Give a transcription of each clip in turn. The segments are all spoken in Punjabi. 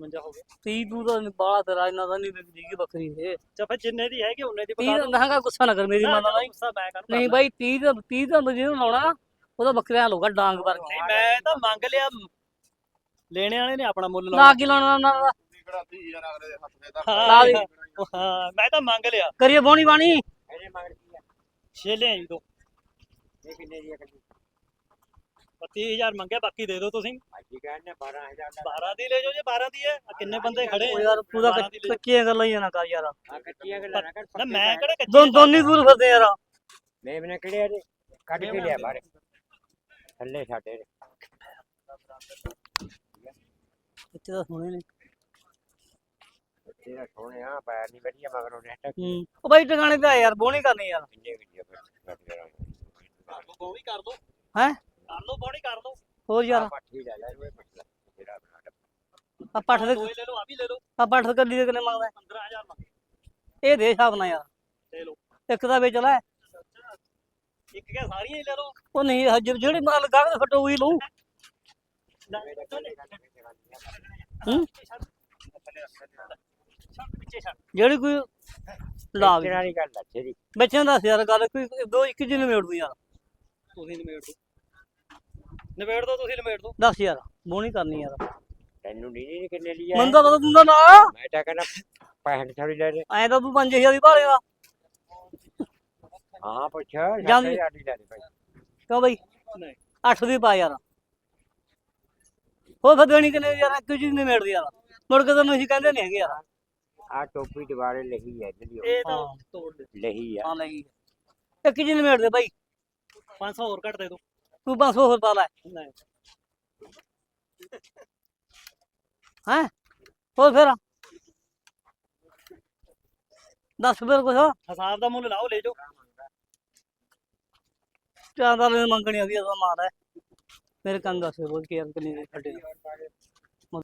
55 ਹੋ ਗਏ। 30 ਤੂੰ ਤਾਂ ਬਾਲਾ ਤੇਰਾ ਇਹਨਾਂ ਦਾ ਨਹੀਂ ਵਿਕਦੀ ਗੀ ਬੱਕਰੀ ਇਹ। ਚਾ ਫਿਰ ਜਿੰਨੇ ਦੀ ਹੈਗੀ ਉਹਨੇ ਦੀ 30 ਨਹਾਗਾ ਗੁੱਸਾ ਨਾ ਕਰ ਮੇਰੀ ਮਾਂ ਦਾ ਬਾਈ ਗੁੱਸਾ ਮੈਂ ਕਾਹਨੂੰ ਨਹੀਂ ਕਰਨਾ? ਬਾਈ 30 ਦਾ 30 ਦਾ ਜਿਹਨੂੰ ਲਾਉਣਾ ਉਹਦਾ ਬੱਕਰੀਆਂ ਲਊਗਾ ਡਾਂਗ ਨਹੀਂ ਵਰਗੇ ਮੈਂ ਤਾਂ ਮੰਗ ਲਿਆ। ਲੈਣੇ ਵਾਲੇ ਨੇ ਆਪਣਾ ਮੁੱਲ ਨਾ ਲਾਉਣਾ। ਕੀ ਲਾਉਣਾ ਉਹਨਾਂ ਦਾ? ਕਿਹੜਾ 30000 ਅਗਲੇ ਦੇ ਹੱਥ ਦੇ ਹਾਂ, ਲਾ ਦੇ। ਹਾਂ ਮੈਂ ਤਾਂ ਮੰਗ ਲਿਆ। ਕਰੀਏ ਬੋਣੀ ਬਾਣੀ। ਇਹਨੇ ਮਗਰ ਕੀ ਆ? ਛੇਲੇ ਜੀ ਦੋ ਇਹ ਕਿੰਨੇ ਦੀ ਆ ਕੱਲੀ? 35000 ਮੰਗਿਆ ਬਾਕੀ ਦੇ ਦਿਓ ਤੁਸੀਂ। ਅੱਜ ਕਹਿੰਦੇ 12000 ਦਾ। 12 ਦੀ ਲੈ ਜਾਓ ਜੇ 12 ਦੀ ਹੈ। ਆਹ ਕਿੰਨੇ ਬੰਦੇ ਖੜੇ ਉਹ ਆ? ਯਾਰ ਪੂਰਾ ਬਾਰਾਂ ਦੀ ਲੈ ਜਾਓ। ਕੱਚੀਆਂ ਗੱਲਾਂ ਹੀ ਨਾ ਕਰ ਯਾਰ। ਆ ਗੱਲਾਂ ਨਾ ਮੈਂ ਕਿਹੜਾ ਕੱਚੀ ਦੋ ਦੋਨੀ ਦੂਰ ਫਿਰਦੇ ਯਾਰ। ਮੇਮ ਨੇ ਕਿਹੜੇ ਇਹਦੇ? ਕੱਢ ਕੇ ਲਿਆ ਬਾਹਰ। ਥੱਲੇ ਸਾਡੇ ਦੇ। ਇੱਥੇ ਤਾਂ ਸੋਹਣੇ ਨੇ। ਤੇਰਾ ਸੋਹਣਿਆ ਪੈਰ ਨਹੀਂ ਵਧੀਆ ਮਗਰ ਉਹਨੇ ਟੱਕ ਹੂੰ। ਉਹ ਬਾਈ ਟਿਕਾਣੇ ਤੇ ਆ ਯਾਰ ਬੋਣੀ ਕਰਨੀ ਯਾਰ। ਕਿੰਨੇ ਵੀ ਆ ਫਿਰ? ਕਰ ਲਓ ਬੌਣੀ ਕਰ ਦੋ ਹੈਂ? ਕਰ ਲਓ ਬੌਣੀ ਕਰ ਦੋ ਹੋਰ ਯਾਰ। ਪੱਠੀ ਲੈ ਲੈ ਇਹ ਪੱਠੀ ਜਿਹੜਾ ਬਣਾ ਆ ਪੱਠ ਦੇ ਦੋਏ ਲੈ ਲਓ ਆ ਵੀ ਲੈ ਲਓ। ਆ ਪੱਠ ਦੇ ਕੱਲੀ ਦੇ ਕਿੰਨੇ ਮੰਗਦਾ 15000 ਮੰਗ ਇਹ ਦੇ ਹਿਸਾਬ ਨਾਲ ਯਾਰ। ਲੈ ਲਓ। ਇੱਕ ਦਾ ਵੇਚ ਲੈ। ਇੱਕ ਕਿਆ ਸਾਰੀਆਂ ਹੀ ਲੈ ਲਓ। ਉਹ ਨਹੀਂ ਹਜੇ ਜਿਹੜੀ ਮਾਲ ਦੇ ਫਟੋ ਉਹੀ ਲਊ। ਹੂੰ? ਪਿੱਛੇ ਛੱਡ ਜਿਹੜੀ ਕੋਈ ਲਾ ਵੇਚਣ ਵਾਲੀ ਗੱਲ ਆ ਤੇਰੀ ਬੱਚਿਆਂ ਦਾ ਯਾਰ ਗੱਲ ਕੋਈ ਦੋ ਇੱਕ ਜਿਹਨੂੰ ਮੇੜ ਦੂੰ ਯਾਰ। ਤੁਸੀਂ ਨਿਬੇੜ ਦੋ ਨਿਬੇੜ ਦੋ ਤੁਸੀਂ ਨਿਬੇੜ ਦੋ। ਦੱਸ ਯਾਰ ਬੋਣੀ ਕਰਨੀ ਯਾਰ। ਤੈਨੂੰ ਨਹੀਂ ਨਹੀਂ ਕਿੰਨੇ ਲਈ ਆ? ਮੰਦਾ ਪਤਾ ਤੁੰਦਾ ਨਾ। ਮੈਂ ਤਾਂ ਕਹਿੰਦਾ 65 ਥੋੜੀ ਲੈ ਲੈ ਐ ਤਾਂ ਤੂੰ 5000 ਦੀ ਭਾਲੇਗਾ ਹਾਂ ਪੁੱਛ ਜਾਂਦੀ- 7000 ਦੀ ਲੈ ਲੈ ਭਾਈ। ਕਿਉਂ ਬਈ? ਨਹੀਂ। 8 ਦੀ ਪਾ ਯਾਰ। ਹੋ ਫਿਰ ਦੇਣੀ ਕਿੰਨੇ ਦੀ ਯਾਰ? ਇੱਕ ਚੀਜ਼ ਨਹੀਂ ਮੇੜਦੀ ਯਾਰ। ਮੁੜ ਕੇ ਤੈਨੂੰ ਅਸੀਂ ਕਹਿੰਦੇ ਨਹੀਂ ਹੈਗੇ ਯਾਰ। ਆ ਟੋਪੀ ਦੁਬਾਰੇ ਲਹੀ ਹੈ ਜਿਹੜੀ ਇਹ ਤਾਂ ਹਾਂ। ਤੋੜ ਦੇ। ਲਹੀ ਆ। ਹਾਂ ਲਈ ਇੱਕ ਚੀਜ਼ ਨਹੀਂ ਮੇੜਦੇ ਬਾਈ 500 ਹੋਰ ਘੱਟ ਦੇ ਦੋ। ਤੂੰ 500 ਹੋਰ ਪਾ ਲੈ। ਨਹੀਂ ਹੈ? ਹੋਰ ਫਿਰ? ਦੱਸ ਫਿਰ ਕੁਛ। ਹਜ਼ਾਰ ਦਾ ਮੁੱਲ ਲਾਓ ਲੈ ਜਾਓ। ਚਾਂਦਾ ਲੈ ਮੰਗਣੀ ਆ ਵੀ ਅਸਾਂ ਮਾਰ ਹੈ। ਮੇਰੇ ਕੰਨ ਦੱਸ ਬੋਲ ਕੇ ਯਾਰ ਕਿੰਨੀ ਦੇ ਖੱਡੇ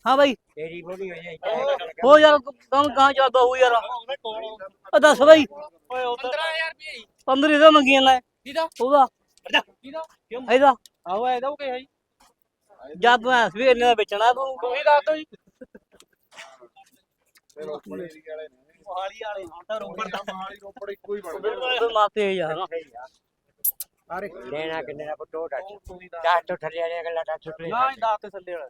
ਹਾਂ ਬਾਈ। ਤੇਰੀ ਬੋਲੀ ਹੋ ਜਾਈ ਹੋ ਯਾਰ ਕੰਮ ਕਹਾਂ ਚੱਲਦਾ ਹੋ ਯਾਰ। ਆ ਦੱਸ ਬਾਈ। ਓਏ ਉਧਰ 15000 ਰੁਪਏ। 15 ਦਾ ਮੰਗੀਆਂ ਲੈ ਕਿਹਦਾ? ਉਹਦਾ। ਕਿਹਦਾ ਕਿਉਂ ਇਹਦਾ ਆਹੋ ਇਹਦਾ ਉਹ ਕਿਹਾ ਜੀ ਜਦ ਮੈਂ ਵੀ ਇੰਨੇ ਦਾ ਵੇਚਣਾ ਤੂੰ ਤੁਸੀਂ ਦੱਸ ਦਿਓ ਜੀ ਮੋਹਾਲੀ ਵਾਲੇ ਹੁਣ ਤਾਂ ਰੋਬਰ ਦਾ ਮਹਾਲੀ ਰੋਪੜ ਇੱਕੋ ਹੀ ਬਣ ਤੂੰ ਮਾਤੇ ਯਾਰ ਅਰੇ ਲੈਣਾ ਕਿੰਨੇ ਦਾ ਪੁੱਟੋ ਡੱਟ ਦਸ। ਤੋਂ ਥੱਲੇ ਵਾਲੀਆਂ ਗੱਲਾਂ ਤੋਂ ਥੱਲੇ ਨਾ ਦਾਤ ਤੇ ਥੱਲੇ ਵਾਲਾ।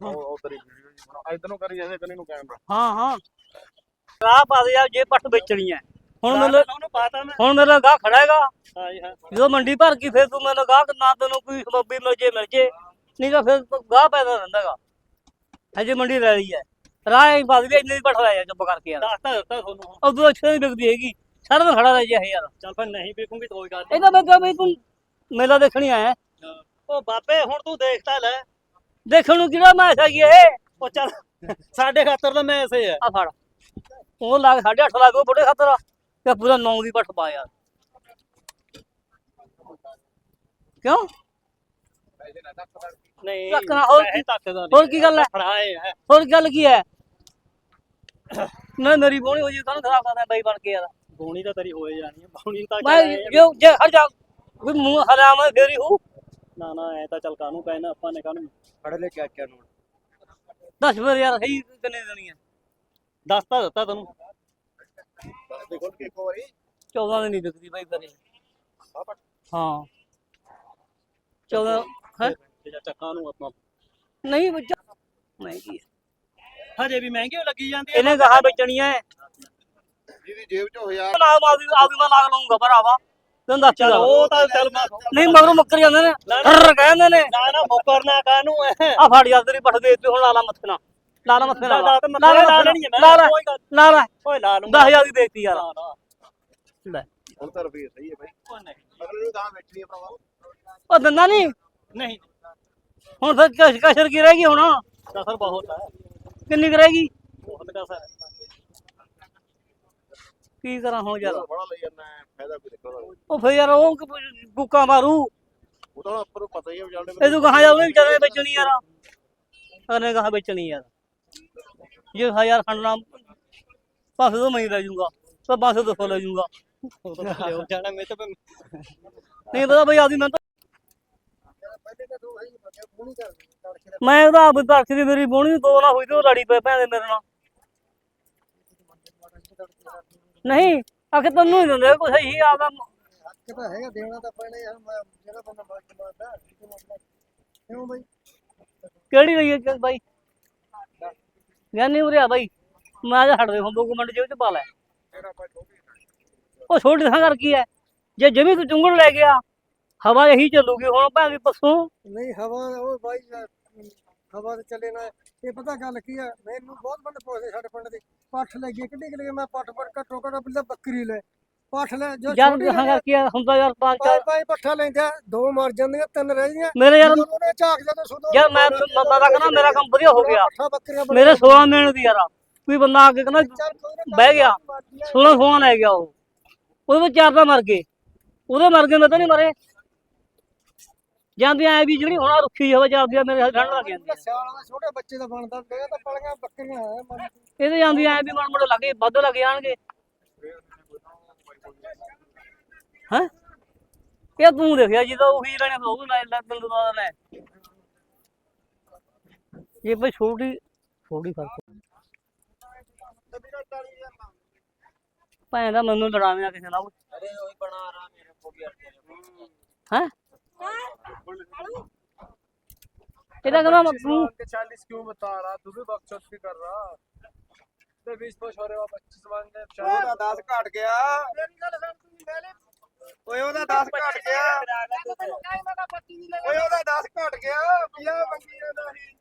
ਉਹ ਉਧਰ ਹੀ ਵੀਡੀਓ ਜੀ ਬਣਾ ਇਧਰ ਨੂੰ ਕਰੀ ਜਾਂਦੇ ਕੰਨੇ ਨੂੰ ਕੈਮਰਾ। ਹਾਂ ਹਾਂ। ਰਾਹ ਪਾ ਦੇ ਯਾਰ ਜੇ ਪੱਟ ਵੇਚਣੀ ਹੈ ਹੁਣ ਮੇਰੇ ਉਹਨੂੰ ਪਤਾ ਮੈਂ ਹੁਣ ਮੇਰਾ ਗਾਹ ਖੜਾ ਹੈਗਾ। ਹਾਂ ਜੀ ਹਾਂ। ਜਦੋਂ ਮੰਡੀ ਭਰ ਗਈ ਫਿਰ ਤੂੰ ਮੈਨੂੰ ਗਾਹ ਨਾ ਤੈਨੂੰ ਕੋਈ ਸਬੱਬੀ ਮਿਲ ਜੇ ਮਿਲ ਜੇ। ਨਹੀਂ ਤਾਂ ਫਿਰ ਗਾਹ ਪੈਦਾ ਰਹਿੰਦਾਗਾ ਹਜੇ ਮੰਡੀ ਲੈ ਲਈ ਹੈ। ਰਾਹ ਹੀ ਪਾ ਦੇ ਇੰਨੇ ਦੀ ਪੱਟ ਲੈ ਜਾ ਚੁੱਪ ਕਰਕੇ ਯਾਰ। ਦੱਸਤਾ ਦਿੱਤਾ ਤੁਹਾਨੂੰ ਉਦੋਂ ਅੱਛੇ ਨਹੀਂ ਵਿਕਦੀ ਹੈਗੀ। ਸਾਰਾ ਦਿਨ ਖੜਾ ਰਹਿ ਜਾ ਯਾਰ। ਚੱਲ ਫਿਰ ਨਹੀਂ ਵੇਖੂੰਗੀ ਤਾਂ ਕੋਈ ਗੱਲ ਇਹਦਾ ਮੈਂ ਕਿਹਾ ਵੀ ਤੂੰ ਮੇਲਾ ਦੇਖਣੀ ਆਇਆ ਨਹੀਂ ਉਹ ਬਾਬੇ ਹੁਣ ਤੂੰ ਦੇਖਤਾ ਲੈ। ਦੇਖਣ ਨੂੰ ਕਿਹੜਾ ਮੈਚ ਹੈਗੀ ਇਹ? ਉਹ ਚੱਲ ਸਾਡੇ ਖਾਤਰ ਤਾਂ ਮੈਂ ਐਸੇ ਆ। ਆ ਫੜ। ਉਹ ਲੱਗ 8.5 ਲੱਗ ਉਹ ਬੁੱਢੇ ਖਾਤਰ ਤੇ ਪੂਰਾ 9 ਦੀ ਪੱਟ ਪਾ ਯਾਰ। ਕਿਉਂ? ਨਹੀਂ ਨਾ ਹੋਰ ਹੋਰ ਕੀ ਗੱਲ ਹੈ? ਫੜਾਏ ਹੈ ਹੋਰ ਗੱਲ ਕੀ ਹੈ? ਨਾ ਮੇਰੀ ਬੋਣੀ ਹੋ ਜੀ ਕਾਹਨੂੰ ਖਰਾਬ ਕਰਦਾ ਬਾਈ ਬਣ ਕੇ ਯਾਰ। ਗੋਣੀ ਤਾਂ ਤੇਰੀ ਹੋਏ ਜਾਣੀ ਹੈ ਗੋਣੀ ਤਾਂ ਹੈ? ਜੋ ਜੇ ਹਟ ਜਾ ਕੋਈ ਮੂੰਹ ਹਰਾਮ ਹੈ ਫੇਰ ਹੀ ਨਾ ਨਾ ਐ ਤਾਂ ਚੱਲ ਕਾਨੂੰ ਕਹਿਣਾ ਆਪਾਂ ਨੇ ਕਾਨੂੰ ਫੜ ਲੈ ਚਾਚਾ ਨੂੰ। ਦੱਸ ਫਿਰ ਯਾਰ ਸਹੀ ਕਿੰਨੇ ਦੇਣੀ ਹੈ? ਦੱਸਤਾ ਦਿੱਤਾ ਤੈਨੂੰ। ਦੇਖੋ ਕਿ ਇੱਕ ਵਾਰੀ। 14 ਦੀ ਨਹੀਂ ਵਿਕਦੀ ਬਾਈ ਕਰੇ ਹਾਂ। 14 ਹੈ? ਤੇ ਚੱਕਾ ਨੂੰ ਆਪਾਂ ਨਹੀਂ ਬੱਚਾ ਮਹਿੰਗੀ ਹੈ ਹਜੇ ਵੀ ਮਹਿੰਗੀ ਓ ਲੱਗੀ ਜਾਂਦੀ ਹੈ ਇਹਨੇ ਕਹਾ ਵੇਚਣੀ ਹੈ ਜਿਹਦੀ ਜੇਬ ਚ ਹੋਇਆ। ਨਾ ਆਦੀ ਆਦੀ ਮੈਂ ਲਾਗ ਲਊਂਗਾ ਭਰਾਵਾ। ਤੈਨੂੰ ਦੱਸ ਚੱਲ ਉਹ ਤਾਂ ਚੱਲ ਮੈਂ ਨਹੀਂ ਮਗਰੋਂ ਮੁੱਕਰ ਜਾਂਦੇ ਨੇ। ਨਾ, ਠਰ ਕਹਿੰਦੇ ਨੇ। ਨਾ ਨਾ ਮੁਕਰਨਾ ਕਾਨੂੰ ਹੈ ਆ ਫੜ ਯਾਰ ਤੇਰੀ ਪੱਠ ਦੇ ਦਿੱਤੀ ਹੁਣ ਮੱਥੇ ਮੱਥੇ ਲਾ- ਲਾ ਤੇ ਲਾ ਮੱਥੇ ਲਾ ਲਾ ਲੈਣੀ ਹੈ ਮੈਂ, ਲਾ ਲਾ ਕੋਈ ਗੱਲ- ਲਾ ਲਾ। ਓਏ ਲਾ ਲੂੰਗਾ। 10000 ਦੀ ਦੇਤੀ ਯਾਰ। ਨਾ, ਨਾ, ਲੈ। ਹੁਣ ਤਾਂ ਰੁਪਏ ਸਹੀ ਹੈ ਭਾਈ ਓਏ ਨਹੀਂ। ਅਗਲੇ ਨੂੰ ਤਾਂ ਵੇਚਣੀ ਹੈ ਭਰਾਵਾ। ਉਹ ਦਿੰਦਾ ਨਹੀਂ। ਨਹੀਂ। ਹੁਣ ਫਿਰ ਕਸ਼ ਕਸ਼ਰ ਕੀ ਰਹਿ ਗਈ ਹੁਣ? ਕਸਰ ਬਹੁਤ ਹੈ ਕਿੰਨੀ ਕੁ ਰਹਿ ਗਈ? ਬਹੁਤ ਕਸਰ ਹੈ ਕੀ ਕਰਾਂ ਹੁਣ ਯਾਰ? ਬੜਾ ਲਈ ਜਾਂਦਾ ਹੈ, ਫਾਇਦਾ ਕੋਈ ਦੇਖੋ ਉਹ ਫਿਰ ਯਾਰ ਉਹ ਕੁੱਕਾ ਮਾਰੂ। ਉਹ ਤਾਂ ਨੂੰ ਪਤਾ ਹੀ ਹੈ ਜਾਣਦੇ ਇਹ ਤੂੰ ਕਹਾਂ ਵਿਚਾਰੇ ਵੇਚਣੀ ਯਾਰ। ਕਹਾ ਵੇਚਣੀ ਯਾਰ। ਜੇ ਹਜ਼ਾਰ ਖੰਡਣਾ ਪਾਸੇ ਤੋਂ ਮੈਂ ਹੀ ਲੈ ਜਾਊਂਗਾ ਤਾਂ ਪਾਸੇ ਤੋਂ ਲੈ ਜਾਊਂਗਾ ਜਾਣਾ ਮੈਂ ਤਾਂ ਫਿਰ- ਨਹੀਂ ਪਤਾ ਬਈ ਆਦੀ ਮੈਂ ਮੈਂ ਉਹਦਾ ਆਪ ਧਰਤੀ ਦੀ ਮੇਰੀ ਬੋਣੀ ਦੋ ਨਾ ਹੋਈ ਤੇ ਉਹ ਲੜੀ ਪਏ ਭੈਣ ਦੇ ਮੇਰੇ ਨਾਲ ਨਹੀਂ ਆਖੇ ਤੈਨੂੰ ਹੀ ਦਿੰਦੇ ਕੋਈ ਸਹੀ ਆਦਾ ਹੱਕ ਤਾਂ ਹੈਗਾ ਦੇਣਾ ਤਾਂ ਪੈਣਾ ਯਾਰ ਮੈਂ ਜਿਹੜਾ ਬੰਦਾ ਮਰਜ਼ੀ ਮਾਰਦਾ ਕਿਉਂ ਬਈ ਕਿਹੜੀ ਲਈ ਹੈ ਬਾਈ ਗਿਆਨੀ ਉਰੇ ਬਾਈ। ਮੈਂ ਆ ਹਟਦੇ ਹੁਣ ਦੋ ਜੇਬ ਚ ਪਾ ਲੈ। ਉਹ ਛੋਟੀ ਥਾਂ ਕਰ ਕੀ ਹੈ ਜੇ ਜਮੀ ਤੂੰ ਚੁੰਗਣ ਲੈ ਗਿਆ, ਹਵਾ ਇਹੀ ਚੱਲੂਗੀ ਹੁਣ ਭਾਵੇਂ ਪੱਸੋਂ ਨਹੀਂ, ਹਵਾ, ਉਹ ਬਾਈ, ਹਵਾ ਤੇ ਚੱਲੇ ਨਾ। ਇਹ ਪਤਾ ਗੱਲ ਕੀ ਆ? ਮੈਨੂੰ ਬਹੁਤ ਬੰਦੇ ਪੁੱਛਦੇ ਸਾਡੇ ਪਿੰਡ ਦੇ। ਪੱਠ ਲੈ ਗਈ ਕਿੱਡੀ ਕਿੱਡੀ ਮੈਂ ਪੱਠ ਪਰ ਘੱਟੋ ਘੱਟ ਬਿੱਲਾ ਬੱਕਰੀ ਲੈ। ਪੱਠ ਲੈ ਜੋ ਜਦ ਛੋਟੀ ਕਰ ਕੀ ਹੈ, ਹੁੰਦਾ ਯਾਰ ਪੰਜ ਚਾਰ ਪੰਜ ਪੰਜ ਪੱਠਾ ਲੈਂਦੇ ਦੋ ਮਰ ਜਾਂਦੀਆਂ ਤਿੰਨ ਰਹਿ ਜਾਂਦੀਆਂ ਮੇਰੇ ਯਾਰ ਜਦੋਂ ਉਹਨੇ ਝਾਕ ਜਦੋਂ ਸੁਦੋ ਯਾਰ ਮੈਂ ਮੈਂ ਤਾਂ ਕਹਿੰਦਾ ਮੇਰਾ ਕੰਮ ਵਧੀਆ ਹੋ ਗਿਆ। ਮੇਰੇ 16 ਮਿੰਟ ਦੀ ਯਾਰ ਕੋਈ ਬੰਦਾ ਆ ਕੇ ਕਹਿੰਦਾ ਬਹਿ ਗਿਆ। ਮਰਜ਼ੀ ਆ। 16 16 ਲੈ ਗਿਆ ਉਹ। ਉਹਦੇ ਵਿੱਚ ਚਾਰ ਤਾਂ ਮਰ ਗਏ। ਉਹਦੇ ਮਰ ਗਏ ਮੈਂ ਤਾਂ ਨਹੀਂ ਮਰੇ। ਜਾਂਦੇ ਐ ਵੀ ਜਿਹੜੀ ਹੁਣ ਰੁੱਖੀ ਹਵਾ ਚੱਲਦੀ ਆ ਮੇਰੇ ਠੰਡ ਲੱਗ ਜਾਂਦੀ ਆ। ਸਿਆਲਾਂ ਦਾ ਛੋਟੇ ਬੱਚੇ ਦਾ ਬਣਦਾ ਇਹ ਤਾਂ ਪਲੀਆਂ ਬੱਕਰੀਆਂ ਇਹਦੇ ਜਾਂਦੀ ਐ ਵੀ ਮਨ ਮੋੜ ਲੱਗੇ ਵੱਧ ਲੱਗ ਜਾਣਗੇ। ਹੈ ਇਹ ਤੂੰ ਦੇਖਿਆ ਜਿਹਦਾ ਉਹੀ ਲੈਣੇ ਤਾਂ ਉਹ ਲੈ ਲੈ ਤੈਨੂੰ ਦਾ ਲੈ ਇਹ ਬਈ ਛੋਟੀ ਛੋਟੀ ਫਰਕ ਭੈਣ ਦਾ ਮੈਨੂੰ ਲੜਾਵੇਂ ਆ ਕਿਸੇ ਨਾਲ अरे वही बना रहा मेरे को भी ਹੈ ਇਹਦਾ ਕਹਿੰਦਾ ਮੈਂ ਤੂੰ के चालीस क्यों बता रहा तू भी बकचोद भी कर रहा तो बीस पे छोरे वाला पच्चीस मांगते ਉਹਦਾ 10 ਘਟ ਗਿਆ ਓਏ ਉਹਦਾ 10 ਘਟ ਗਿਆ। ਓਏ ਉਹਦਾ 10 ਘਟ ਗਿਆ। 50 ਮੰਗੀ ਜਾਂਦਾ ਸੀ।